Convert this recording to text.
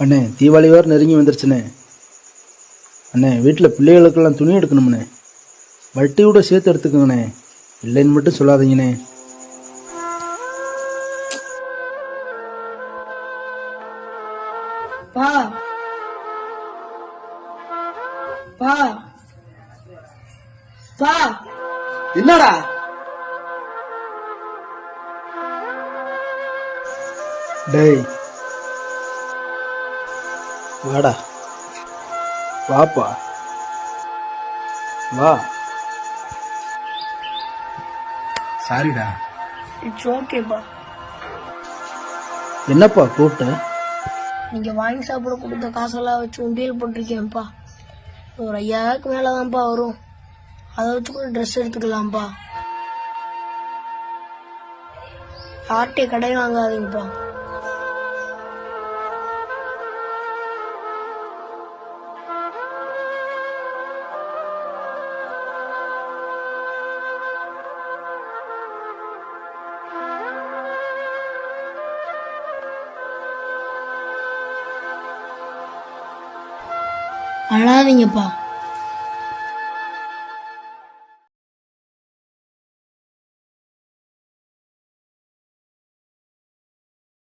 அண்ணே தீபாவளி வேறு நெருங்கி வந்துருச்சுண்ணே. அண்ணே வீட்டில் பிள்ளைகளுக்கெல்லாம் துணி எடுக்கணும்ண்ணே. வட்டியோட சேர்த்து எடுத்துக்கோங்கண்ணே. இல்லைன்னு மட்டும் சொல்லாதீங்கண்ணே. பா. பா. பா. என்னடா? டேய் வாடா. வாப்பா. வா. சாரிடா இட்ஸ் ஓகேப்பா என்னப்பா கூப்பிட்ட நீங்க வாங்கி சாப்பிட கொடுத்த காசெல்லாம் வச்சு உண்டியல் போட்டிருக்கேன்ப்பா. ஒரு ஐயாயிரத்துக்கு மேல தான்ப்பா வரும். அதை வச்சு கூட ட்ரெஸ் எடுத்துக்கலாம்ப்பா. யார்கிட்டயும் கடை வாங்காதீங்கப்பா. அழாதீங்கப்பா.